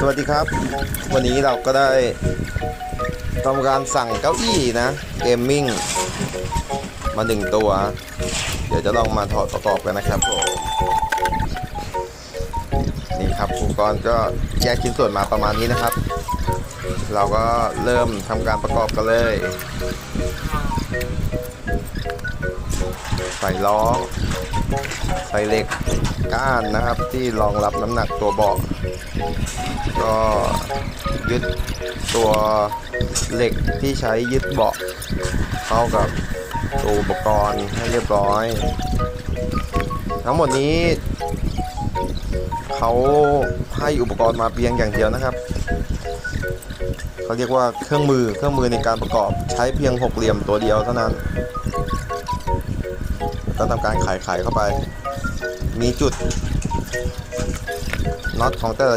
สวัสดีครับ วันนี้เราก็ได้ทำการสั่งเก้าอี้นะเกมมิ่งมาหนึ่งตัว เดี๋ยวจะลองมาถอดประกอบกันนะครับผมนี่ครับอุปกรณ์ก็แยกชิ้นส่วนมาประมาณนี้นะครับ เราก็เริ่มทำการประกอบกันเลย ใส่ล้อ ใส่เหล็กก้านนะครับ ที่รองรับน้ำหนักตัวเบาะก็ยึดตัวเหล็กที่ใช้ยึดเบาะเข้ากับตัวอุปกรณ์ให้เรียบร้อย ทั้งหมดนี้เขาให้อุปกรณ์มาเพียงอย่างเดียวนะครับเขาเรียกว่าเครื่องมือเครื่องมือในการประกอบใช้เพียงหกเหลี่ยมตัวเดียวเท่านั้น ก็ทำการไขไขเข้าไป มีจุดน็อตของแต่ละจุด